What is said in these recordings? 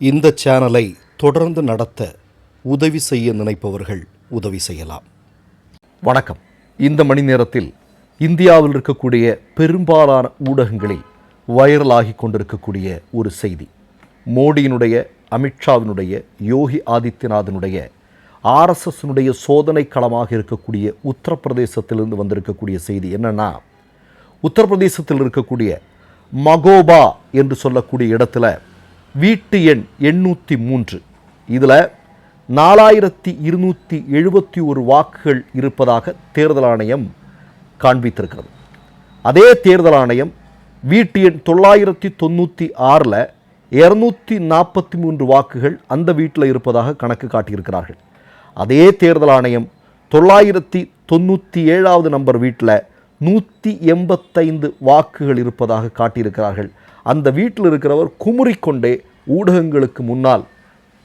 இந்த சேனலை தொடர்ந்து நடத்த உதவி செய்ய நினைப்பவர்கள் உதவி செய்யலாம். வணக்கம். இந்த மணி நேரத்தில் இந்தியாவில் இருக்கக்கூடிய பெரும்பாலான ஊடகங்களில் வைரலாகி கொண்டிருக்கக்கூடிய ஒரு செய்தி. மோடியினுடைய அமித்ஷாவினுடைய யோகி ஆதித்யநாதனுடைய ஆர்எஸ்எஸ்னுடைய சோதனை களமாக இருக்கக்கூடிய உத்தரப்பிரதேசத்திலிருந்து வந்திருக்கக்கூடிய செய்தி என்னென்னா உத்தரப்பிரதேசத்தில் இருக்கக்கூடிய மகோபா என்று சொல்லக்கூடிய இடத்துல வீட்டு எண் எண்ணூற்றி மூன்று. இதில் நாலாயிரத்தி இருநூற்றி எழுபத்தி ஒரு வாக்குகள் இருப்பதாக தேர்தல் ஆணையம் காண்பித்திருக்கிறது. அதே தேர்தல் ஆணையம் வீட்டு எண் தொள்ளாயிரத்தி தொண்ணூற்றி ஆறில் இரநூத்தி நாற்பத்தி மூன்று வாக்குகள் அந்த வீட்டில் இருப்பதாக கணக்கு காட்டியிருக்கிறார்கள். அதே தேர்தல் ஆணையம் தொள்ளாயிரத்தி தொண்ணூற்றி ஏழாவது நம்பர் வீட்டில் நூற்றி எண்பத்தைந்து வாக்குகள் இருப்பதாக காட்டியிருக்கிறார்கள். அந்த வீட்டில் இருக்கிறவர் குமுறிக்கொண்டே ஊடகங்களுக்கு முன்னால்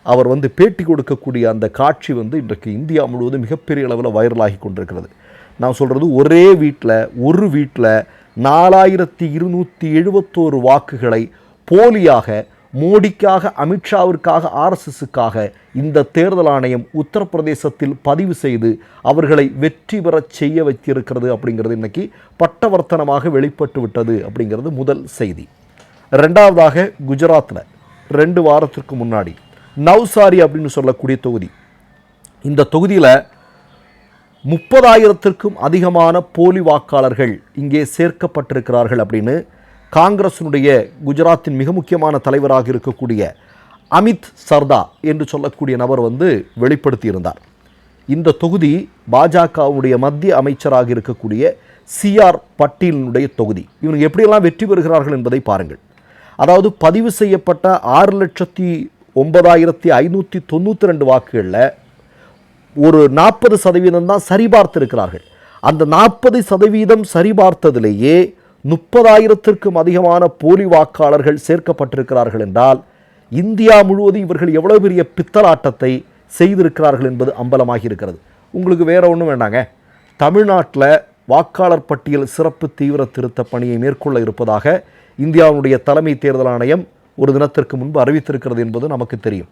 அவர் வந்து பேட்டி கொடுக்கக்கூடிய அந்த காட்சி வந்து இன்றைக்கு இந்தியா முழுவதும் மிகப்பெரிய அளவில் வைரலாகி கொண்டிருக்கிறது. நான் சொல்கிறது ஒரே வீட்டில் ஒரு வீட்டில் நாலாயிரத்தி இருநூற்றி எழுபத்தோரு வாக்குகளை போலியாக மோடிக்காக அமித்ஷாவிற்காக ஆர்எஸ்எஸ்ஸுக்காக இந்த தேர்தல் ஆணையம் உத்தரப்பிரதேசத்தில் பதிவு செய்து அவர்களை வெற்றி பெறச் செய்ய வைத்திருக்கிறது அப்படிங்கிறது இன்னைக்கு பட்டவர்த்தனமாக வெளிப்பட்டு விட்டது அப்படிங்கிறது முதல் செய்தி. ரெண்டாவதாக குஜராத்தில் ரெண்டு வாரத்திற்கு முன்னாடி. நவ்சாரி அப்படின்னு சொல்லக்கூடிய தொகுதி. இந்த தொகுதியில் முப்பதாயிரத்திற்கும் அதிகமான போலி வாக்காளர்கள் இங்கே சேர்க்கப்பட்டிருக்கிறார்கள் அப்படின்னு காங்கிரஸினுடைய குஜராத்தின் மிக முக்கியமான தலைவராக இருக்கக்கூடிய அமித் சர்தா என்று சொல்லக்கூடிய நபர் வந்து வெளிப்படுத்தியிருந்தார். இந்த தொகுதி பாஜகவுடைய மத்திய அமைச்சராக இருக்கக்கூடிய சிஆர் பட்டீலினுடைய தொகுதி. இவங்க எப்படியெல்லாம் வெற்றி பெறுகிறார்கள் என்பதை பாருங்கள். அதாவது பதிவு செய்யப்பட்ட ஆறு லட்சத்தி ஒன்பதாயிரத்தி ஐநூற்றி தொண்ணூற்றி ரெண்டு வாக்குகளில் ஒரு நாற்பது சதவீதம் தான் சரிபார்த்திருக்கிறார்கள். அந்த நாற்பது சதவீதம் சரிபார்த்ததிலேயே முப்பதாயிரத்திற்கும் அதிகமான போலி வாக்காளர்கள் சேர்க்கப்பட்டிருக்கிறார்கள் என்றால் இந்தியா முழுவதும் இவர்கள் எவ்வளவு பெரிய பித்தலாட்டத்தை செய்திருக்கிறார்கள் என்பது அம்பலமாகி இருக்கிறது உங்களுக்கு வேற ஒன்றும் வேண்டாங்க. தமிழ்நாட்டில் வாக்காளர் பட்டியல் சிறப்பு தீவிர திருத்த பணியை மேற்கொள்ள இருப்பதாக இந்தியாவுடைய தலைமை தேர்தல் ஆணையம் ஒரு தினத்திற்கு முன்பு அறிவித்திருக்கிறது என்பது நமக்கு தெரியும்.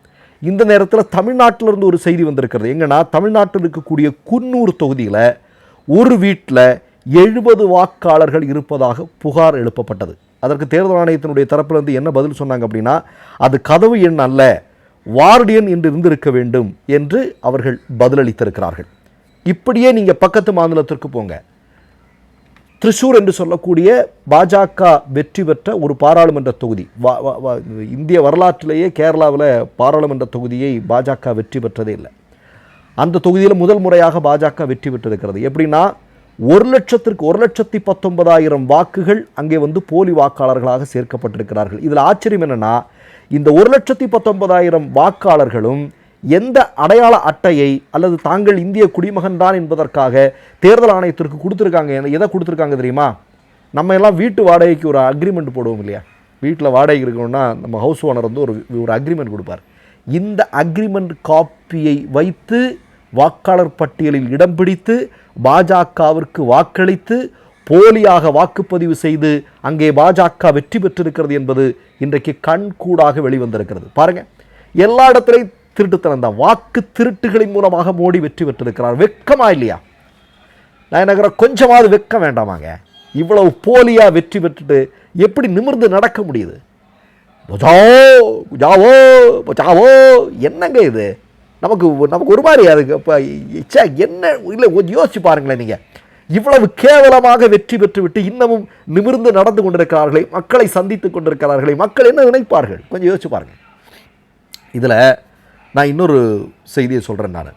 இந்த நேரத்தில் தமிழ்நாட்டிலிருந்து ஒரு செய்தி வந்திருக்கிறது. எங்கன்னா தமிழ்நாட்டில் இருக்கக்கூடிய குன்னூர் தொகுதியில் ஒரு வீட்டில் எழுபது வாக்காளர்கள் இருப்பதாக புகார் எழுப்பப்பட்டது. அதற்கு தேர்தல் ஆணையத்தினுடைய தரப்பிலிருந்து என்ன பதில் சொன்னாங்க அப்படின்னா அது கதவு எண் அல்ல வார்டு எண் என்று இருந்திருக்க வேண்டும் என்று அவர்கள் பதிலளித்திருக்கிறார்கள். இப்படியே நீங்கள் பக்கத்து மாநிலத்திற்கு போங்க. திரிசூர் என்று சொல்லக்கூடிய பாஜக வெற்றி பெற்ற ஒரு பாராளுமன்ற தொகுதி. வா- வா- இந்திய வரலாற்றிலேயே கேரளாவில் பாராளுமன்ற தொகுதியை பாஜக வெற்றி பெற்றதே இல்லை. அந்த தொகுதியில் முதல் முறையாக பாஜக வெற்றி பெற்றிருக்கிறது. எப்படின்னா ஒரு லட்சத்திற்கு ஒரு லட்சத்தி பத்தொன்பதாயிரம் வாக்குகள் அங்கே வந்து போலி வாக்காளர்களாக சேர்க்கப்பட்டிருக்கிறார்கள். இதில் ஆச்சரியம் என்னன்னா இந்த ஒரு லட்சத்தி பத்தொன்பதாயிரம் வாக்காளர்களும் எந்த அடையாள அட்டையை அல்லது தாங்கள் இந்திய குடிமகன் தான் என்பதற்காக தேர்தல் ஆணையத்திற்கு கொடுத்துருக்காங்க. என- எதை கொடுத்துருக்காங்க தெரியுமா? நம்ம எல்லாம் வீட்டு வாடகைக்கு ஒரு அக்ரிமெண்ட் போடுவோம் இல்லையா? வீட்டில் வாடகை இருக்கணும்னா நம்ம ஹவுஸ் ஓனர் வந்து ஒரு ஒரு அக்ரிமெண்ட் கொடுப்பார். இந்த அக்ரிமெண்ட் காப்பியை வைத்து வாக்காளர் பட்டியலில் இடம் பிடித்து பாஜகவிற்கு வாக்களித்து போலியாக வாக்குப்பதிவு செய்து அங்கே பாஜக வெற்றி பெற்றிருக்கிறது என்பது இன்றைக்கு கண்கூடாக வெளிவந்திருக்கிறது. பாருங்கள் எல்லா இடத்துலையும் திருட்டுத்தனம் தான். வாக்கு திருட்டுகளின் மூலமாக மோடி வெற்றி பெற்றிருக்கிறார். வெக்கமா இல்லையா? நான் எனக்கு கொஞ்சமாவது வெக்கம் வேண்டாமாங்க. இவ்வளவு போலியாக வெற்றி பெற்றுட்டு எப்படி நிமிர்ந்து நடக்க முடியுது? பஜாவோ ஜாவோ பஜாவோ. என்னங்க இது? நமக்கு நமக்கு ஒரு மாதிரி அதுக்கு இப்போ ச்சே, என்ன? இல்லை கொஞ்சம் யோசிச்சு பாருங்களேன் நீங்கள் இவ்வளவு கேவலமாக வெற்றி பெற்று விட்டு இன்னமும் நிமிர்ந்து நடந்து கொண்டிருக்கிறார்களே மக்களை சந்தித்து கொண்டிருக்கிறார்களே மக்கள் என்ன நினைப்பார்கள்? கொஞ்சம் யோசிச்சு பாருங்கள் இதில் நான் இன்னொரு செய்தியை சொல்கிறேன் நான்.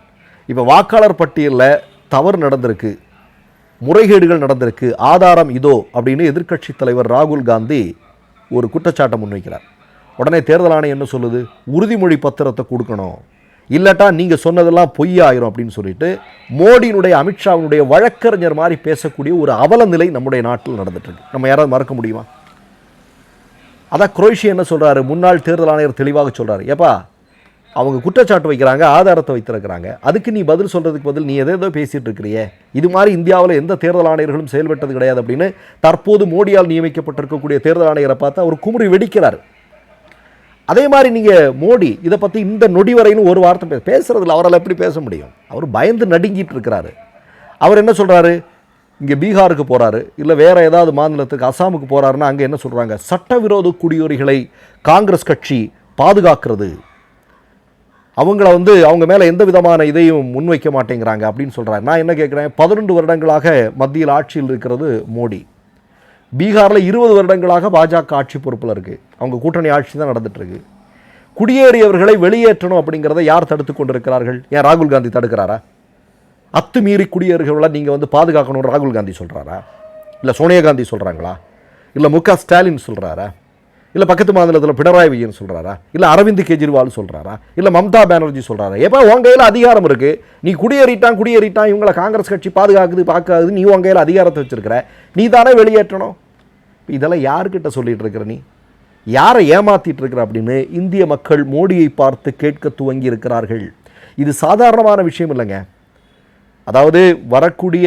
இப்போ வாக்காளர் பட்டியலில் தவறு நடந்திருக்கு முறைகேடுகள் நடந்திருக்கு ஆதாரம் இதோ அப்படின்னு எதிர்க்கட்சி தலைவர் ராகுல் காந்தி ஒரு குற்றச்சாட்டை முன்வைக்கிறார். உடனே தேர்தல் ஆணையம் என்ன சொல்லுது? உறுதிமொழி பத்திரத்தை கொடுக்கணும். இல்லாட்டா நீங்கள் சொன்னதெல்லாம் பொய்யாயிரும் அப்படின்னு சொல்லிட்டு மோடியினுடைய அமித்ஷாவினுடைய வழக்கறிஞர் மாதிரி பேசக்கூடிய ஒரு அவல நிலை நம்முடைய நாட்டில் நடந்துட்டுருக்கு. நம்ம யாராவது மறக்க முடியுமா? அதான் குரோஷியா என்ன சொல்கிறாரு முன்னாள் தேர்தல் ஆணையர் தெளிவாக சொல்கிறார் ஏப்பா அவங்க குற்றச்சாட்டு வைக்கிறாங்க ஆதாரத்தை வைத்திருக்கிறாங்க. அதுக்கு நீ பதில் சொல்கிறதுக்கு பதில் நீ எதை ஏதோ பேசிகிட்டு இருக்கிறியே. இது மாதிரி இந்தியாவில் எந்த தேர்தல் ஆணையர்களும் செயல்பட்டது கிடையாது அப்படின்னு தற்போது மோடியால் நியமிக்கப்பட்டிருக்கக்கூடிய தேர்தல் ஆணையரை பார்த்து அவர் குமுறி வெடிக்கிறார். அதே மாதிரி நீங்கள் மோடி இதை பற்றி இந்த நொடி வரையிலும் ஒரு வார்த்தை பேச பேசுகிறதில்ல அவரால் எப்படி பேச முடியும்? அவர் பயந்து நடுங்கிட்டு இருக்கிறாரு. அவர் என்ன சொல்கிறாரு இங்கே பீகாருக்கு போகிறாரு இல்லை வேறு ஏதாவது மாநிலத்துக்கு அசாமுக்கு போகிறாருன்னா அங்கே என்ன சொல்கிறாங்க சட்டவிரோத குடியுரிகளை காங்கிரஸ் கட்சி பாதுகாக்கிறது. அவங்கள வந்து அவங்க மேலே எந்த விதமான இதையும் முன்வைக்க மாட்டேங்கிறாங்க அப்படின்னு சொல்கிறாங்க நான் என்ன கேட்குறேன் பதினொன்று வருடங்களாக மத்தியில் ஆட்சியில் இருக்கிறது மோடி. பீகாரில் இருபது வருடங்களாக பாஜக ஆட்சி பொறுப்பில் இருக்குது அவங்க கூட்டணி ஆட்சி தான் நடந்துகிட்ருக்கு குடியேறியவர்களை வெளியேற்றணும் அப்படிங்கிறத யார் தடுத்து கொண்டிருக்கிறார்கள்? ஏன் ராகுல் காந்தி தடுக்கிறாரா? அத்துமீறி குடியேறுகிறவளை நீங்கள் வந்து பாதுகாக்கணும்னு ராகுல் காந்தி சொல்கிறாரா இல்லை சோனியா காந்தி சொல்கிறாங்களா இல்லை மு க ஸ்டாலின் சொல்கிறாரா இல்லை பக்கத்து மாநிலத்தில் பினராயி விஜயன் சொல்கிறாரா இல்லை அரவிந்த் கெஜ்ரிவால் சொல்கிறாரா இல்லை மம்தா பானர்ஜி சொல்கிறாரா எப்போ உன் கையில் அதிகாரம் இருக்குது நீ குடியேறிட்டான் குடியேறிட்டான் இவங்களை காங்கிரஸ் கட்சி பாதுகாக்குது பார்க்காது நீ உன் கையில் அதிகாரத்தை வச்சுருக்கிற. நீ தானே வெளியேற்றணும். இதெல்லாம் யாருக்கிட்ட சொல்லிகிட்டு இருக்கிற நீ? யாரை ஏமாற்றிட்டு இருக்கிற அப்படின்னு இந்திய மக்கள் மோடியை பார்த்து கேட்க துவங்கி இருக்கிறார்கள். இது சாதாரணமான விஷயம் இல்லைங்க. அதாவது வரக்கூடிய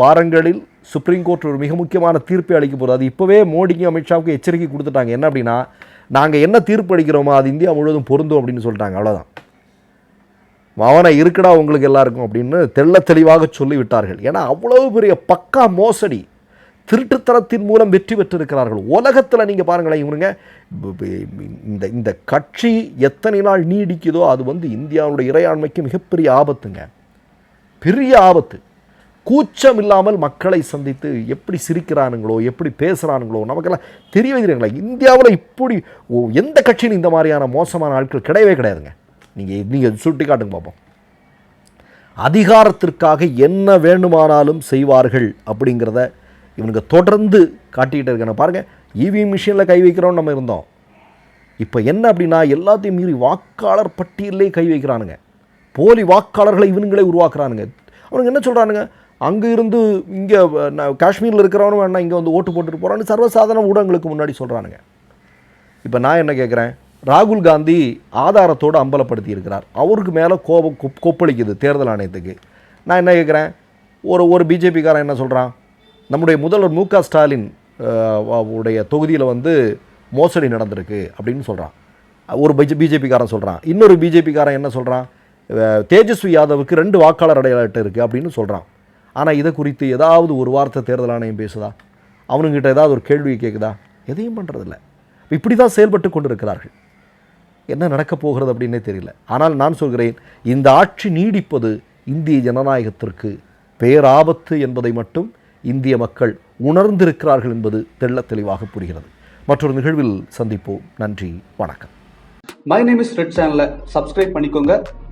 வாரங்களில் சுப்ரீம் கோர்ட் ஒரு மிக முக்கியமான தீர்ப்பை அளிக்க போகிறது அது இப்போவே மோடிக்கும் அமித்ஷாவுக்கும் எச்சரிக்கை கொடுத்துட்டாங்க. என்ன அப்படின்னா நாங்கள் என்ன தீர்ப்பு அளிக்கிறோமோ அது இந்தியா முழுவதும் பொருந்தும் அப்படின்னு சொல்லிட்டாங்க. அவ்வளோதான் அவனை இருக்குடா உங்களுக்கு எல்லாருக்கும் அப்படின்னு தெள்ள தெளிவாக சொல்லிவிட்டார்கள். ஏன்னா அவ்வளவு பெரிய பக்கா மோசடி. திருட்டுத்தனத்தின் மூலம் வெற்றி பெற்றிருக்கிறார்கள். உலகத்தில் நீங்கள் பாருங்களேன் இவருங்க இந்த இந்த கட்சி எத்தனை நாள் நீடிக்குதோ அது வந்து இந்தியாவுடைய இறையாண்மைக்கு மிகப்பெரிய ஆபத்துங்க. பெரிய ஆபத்து. கூச்சம் இல்லாமல் மக்களை சந்தித்து எப்படி சிரிக்கிறானுங்களோ எப்படி பேசுகிறானுங்களோ நமக்கெல்லாம் தெரிய வைக்கிறீங்களா இந்தியாவில் இப்படி ஓ, எந்த கட்சியும் இந்த மாதிரியான மோசமான ஆட்கள் கிடையவே கிடையாதுங்க. நீங்கள் நீங்கள் சுட்டி காட்டுங்க பார்ப்போம் அதிகாரத்திற்காக என்ன வேண்டுமானாலும் செய்வார்கள் அப்படிங்கிறத இவனுங்க தொடர்ந்து காட்டிக்கிட்டு இருக்கணும் பாருங்கள் இவி மிஷினில் கை வைக்கிறோம் நம்ம இருந்தோம். இப்போ என்ன அப்படின்னா எல்லாத்தையும் மீறி வாக்காளர் பட்டியலே கை வைக்கிறானுங்க. போலி வாக்காளர்களை இவனுங்களே உருவாக்குறானுங்க. அவனுங்க என்ன சொல்கிறானுங்க அங்கே இருந்து இங்கே காஷ்மீரில் இருக்கிறவனும் வேணா இங்கே வந்து ஓட்டு போட்டுட்டு போகிறான்னு சர்வசாதாரண ஊடகங்களுக்கு முன்னாடி சொல்கிறானுங்க இப்போ நான் என்ன கேட்குறேன் ராகுல் காந்தி ஆதாரத்தோடு அம்பலப்படுத்தி இருக்கிறார் அவருக்கு மேலே கோபம் கொப்- கொப்பளிக்குது தேர்தல் ஆணையத்துக்கு. நான் என்ன கேட்குறேன் ஒரு ஒரு பிஜேபிக்காரன் என்ன சொல்கிறான் நம்முடைய முதல்வர் மு க ஸ்டாலின் உடைய தொகுதியில் வந்து மோசடி நடந்திருக்கு அப்படின்னு சொல்கிறான் ஒரு பிஜே பிஜேபிக்காரன் சொல்கிறான் இன்னொரு பிஜேபிக்காரன் என்ன சொல்கிறான் தேஜஸ்வி யாதவுக்கு ரெண்டு வாக்காளர் அடையாளட்டு இருக்குது அப்படின்னு சொல்கிறான் ஆனால் இதை குறித்து ஏதாவது ஒரு வார்த்தை தேர்தல் ஆணையம் பேசுதா? அவனுங்கிட்ட ஏதாவது ஒரு கேள்வி கேட்குதா எதையும் பண்ணுறதில்ல இப்படி தான் செயல்பட்டு கொண்டிருக்கிறார்கள். என்ன நடக்கப் போகிறது அப்படின்னே தெரியல. ஆனால் நான் சொல்கிறேன் இந்த ஆட்சி நீடிப்பது இந்திய ஜனநாயகத்திற்கு பேராபத்து என்பதை மட்டும் இந்திய மக்கள் உணர்ந்திருக்கிறார்கள் என்பது தெள்ள தெளிவாக புரிகிறது. மற்றொரு நிகழ்வில் சந்திப்போம். நன்றி. வணக்கம். மை நேம் இஸ் ரெட் சேனலை சப்ஸ்கிரைப் பண்ணிக்கோங்க.